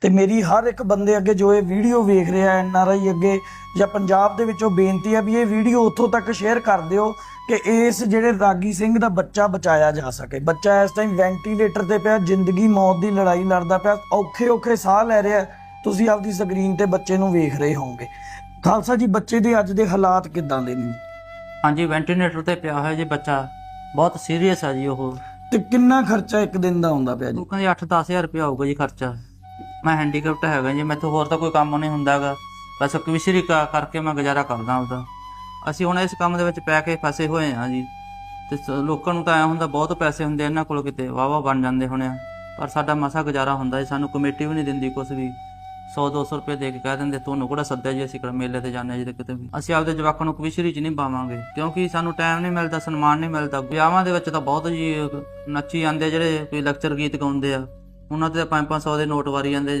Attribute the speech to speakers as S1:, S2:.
S1: ਤੇ ਮੇਰੀ ਹਰ ਇੱਕ ਬੰਦੇ ਅੱਗੇ ਜੋ ਇਹ ਵੀਡੀਓ ਵੇਖ ਰਿਹਾ ਐ ਐਨਆਰਆਈ ਅੱਗੇ ਜਾਂ ਪੰਜਾਬ ਦੇ ਵਿੱਚੋਂ ਬੇਨਤੀ ਹੈ ਵੀ ਇਹ ਵੀਡੀਓ ਉੱਥੋਂ ਤੱਕ ਸ਼ੇਅਰ ਕਰ ਦਿਓ ਕਿ ਇਸ ਜਿਹੜੇ ਰਾਗੀ ਸਿੰਘ ਦਾ ਬੱਚਾ ਬਚਾਇਆ ਜਾ ਸਕੇ। ਬੱਚਾ ਇਸ ਟਾਈਮ ਵੈਂਟੀਲੇਟਰ ਤੇ ਪਿਆ ਜ਼ਿੰਦਗੀ ਮੌਤ ਦੀ ਲੜਾਈ ਲੜਦਾ ਪਿਆ ਔਖੇ ਔਖੇ ਸਾਹ ਲੈ ਰਿਹਾ ਤੁਸੀਂ ਆਪਦੀ ਸਕਰੀਨ ਤੇ ਬੱਚੇ ਨੂੰ ਵੇਖ ਰਹੇ ਹੋਵੋਗੇ। ਖਾਲਸਾ ਜੀ ਬੱਚੇ ਦੇ ਅੱਜ ਦੇ ਹਾਲਾਤ ਕਿੱਦਾਂ ਦੇ ਨੇ?
S2: ਹਾਂਜੀ ਵੈਂਟੀਲੇਟਰ ਤੇ ਪਿਆ ਹੋਇਆ ਜੀ ਬੱਚਾ। ਬਹੁਤ ਸੀਰੀਅਸ ਆ ਜੀ ਉਹ।
S1: ਤੇ ਕਿੰਨਾ ਖਰਚਾ ਇੱਕ ਦਿਨ ਦਾ ਆਉਂਦਾ ਪਿਆ ਜੀ?
S2: ਉਹ ਕਹਿੰਦੇ 8-10000 ਰੁਪਇਆ ਆਊਗਾ ਜੀ ਖਰਚਾ। ਮੈਂ ਹੈਂਡੀਕੈਪਟ ਹੈਗਾ ਜੀ, ਮੈਥੋਂ ਹੋਰ ਤਾਂ ਕੋਈ ਕੰਮ ਨਹੀਂ ਹੁੰਦਾਗਾ। ਬਸ ਕਵਿਸ਼ਰੀ ਕਾ ਕਰਕੇ ਮੈਂ ਗੁਜ਼ਾਰਾ ਕਰਦਾ ਆਪਦਾ। ਅਸੀਂ ਹੁਣ ਇਸ ਕੰਮ ਦੇ ਵਿੱਚ ਪੈ ਕੇ ਫਸੇ ਹੋਏ ਹਾਂ ਜੀ। ਤੇ ਸ- ਲੋਕਾਂ ਨੂੰ ਤਾਂ ਐ ਹੁੰਦਾ, ਬਹੁਤ ਪੈਸੇ ਹੁੰਦੇ ਇਹਨਾਂ ਕੋਲ ਕਿਤੇ ਵਾਵਾ ਬਣ ਜਾਂਦੇ ਹੋਣੇ ਆ। ਪਰ ਸਾਡਾ ਮਸਾ ਗੁਜ਼ਾਰਾ ਹੁੰਦਾ ਜੀ, ਸਾਨੂੰ ਕਮੇਟੀ ਵੀ ਨਹੀਂ ਦਿੰਦੀ ਕੁਝ ਵੀ। 100-200 ਰੁਪਏ ਦੇ ਕੇ ਕਹਿ ਦਿੰਦੇ ਤੁਹਾਨੂੰ ਕਿਹੜਾ ਸੱਦਿਆ ਜੀ, ਅਸੀਂ ਕਿਹੜਾ ਮੇਲੇ ਤੇ ਜਾਂਦੇ ਹਾਂ ਜੀ ਤੇ ਕਿਤੇ ਵੀ। ਅਸੀਂ ਆਪਦੇ ਜਵਾਕਾਂ ਨੂੰ ਕਵਿਸ਼ਰੀ 'ਚ ਨਹੀਂ ਪਾਵਾਂਗੇ, ਕਿਉਂਕਿ ਸਾਨੂੰ ਟਾਈਮ ਨਹੀਂ ਮਿਲਦਾ, ਸਨਮਾਨ ਨਹੀਂ ਮਿਲਦਾ। ਵਿਆਹਾਂ ਦੇ ਵਿੱਚ ਤਾਂ ਬਹੁਤ ਜੀ, ਨੱਚੀ ਜਾਂਦੇ ਜਿਹੜੇ ਕੋਈ ਲੈਕਚਰ ਗੀਤ ਗਾਉਂਦੇ ਆ। ਉਹਨਾਂ ਤੇ 5-500 ਦੇ ਨੋਟ ਵਾਰੀ ਜਾਂਦੇ